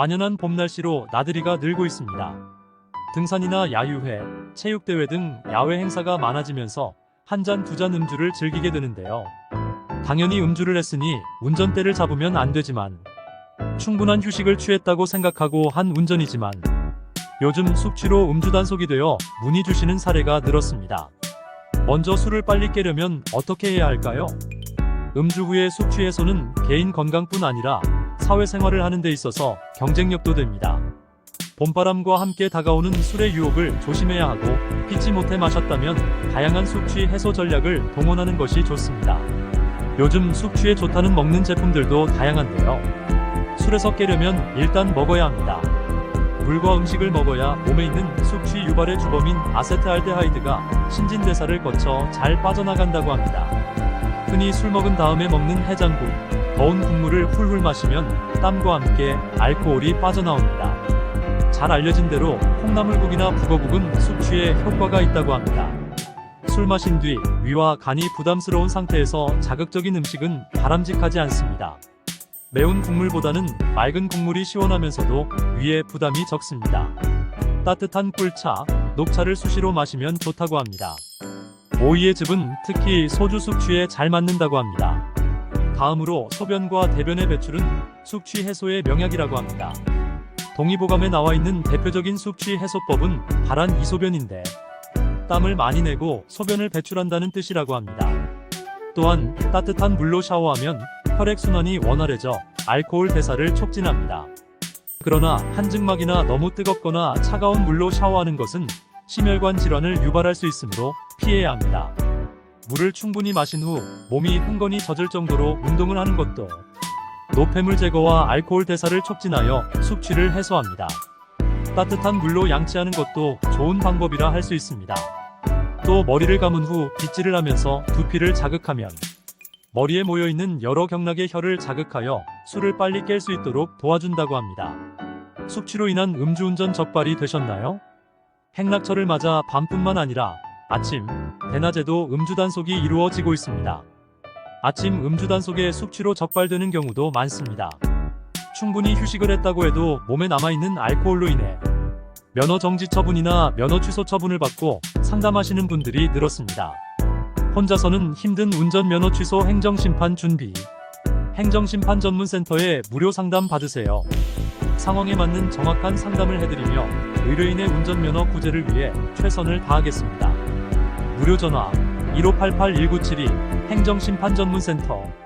완연한 봄 날씨로 나들이가 늘고 있습니다. 등산이나 야유회, 체육대회 등 야외 행사가 많아지면서 한 잔 두 잔 음주를 즐기게 되는데요. 당연히 음주를 했으니 운전대를 잡으면 안 되지만 충분한 휴식을 취했다고 생각하고 한 운전이지만 요즘 숙취로 음주 단속이 되어 문의 주시는 사례가 늘었습니다. 먼저 술을 빨리 깨려면 어떻게 해야 할까요? 음주 후의 숙취 해소는 개인 건강뿐 아니라 사회생활을 하는 데 있어서 경쟁력도 됩니다. 봄바람과 함께 다가오는 술의 유혹을 조심해야 하고 피치 못해 마셨다면 다양한 숙취 해소 전략을 동원하는 것이 좋습니다. 요즘 숙취에 좋다는 먹는 제품들도 다양한데요. 술에서 깨려면 일단 먹어야 합니다. 물과 음식을 먹어야 몸에 있는 숙취 유발의 주범인 아세트알데하이드가 신진대사를 거쳐 잘 빠져나간다고 합니다. 흔히 술 먹은 다음에 먹는 해장국, 더운 국물을 훌훌 마시면 땀과 함께 알코올이 빠져나옵니다. 잘 알려진 대로 콩나물국이나 북어국은 숙취에 효과가 있다고 합니다. 술 마신 뒤 위와 간이 부담스러운 상태에서 자극적인 음식은 바람직하지 않습니다. 매운 국물보다는 맑은 국물이 시원하면서도 위에 부담이 적습니다. 따뜻한 꿀차, 녹차를 수시로 마시면 좋다고 합니다. 오이의 즙은 특히 소주 숙취에 잘 맞는다고 합니다. 다음으로 소변과 대변의 배출은 숙취 해소의 명약이라고 합니다. 동의보감에 나와 있는 대표적인 숙취 해소법은 발한 이소변인데 땀을 많이 내고 소변을 배출한다는 뜻이라고 합니다. 또한 따뜻한 물로 샤워하면 혈액순환이 원활해져 알코올 대사를 촉진합니다. 그러나 한증막이나 너무 뜨겁거나 차가운 물로 샤워하는 것은 심혈관 질환을 유발할 수 있으므로 피해야 합니다. 물을 충분히 마신 후 몸이 흥건히 젖을 정도로 운동을 하는 것도 노폐물 제거와 알코올 대사를 촉진하여 숙취를 해소합니다. 따뜻한 물로 양치하는 것도 좋은 방법이라 할 수 있습니다. 또 머리를 감은 후 빗질을 하면서 두피를 자극하면 머리에 모여있는 여러 경락의 혈을 자극하여 술을 빨리 깰 수 있도록 도와준다고 합니다. 숙취로 인한 음주운전 적발이 되셨나요? 행락철을 맞아 밤뿐만 아니라 아침, 대낮에도 음주 단속이 이루어지고 있습니다. 아침 음주 단속에 숙취로 적발되는 경우도 많습니다. 충분히 휴식을 했다고 해도 몸에 남아있는 알코올로 인해 면허 정지 처분이나 면허 취소 처분을 받고 상담하시는 분들이 늘었습니다. 혼자서는 힘든 운전 면허 취소 행정심판 준비. 행정심판 전문센터에 무료 상담 받으세요. 상황에 맞는 정확한 상담을 해드리며 의뢰인의 운전면허 구제를 위해 최선을 다하겠습니다. 무료 전화 1588-1972 행정심판 전문센터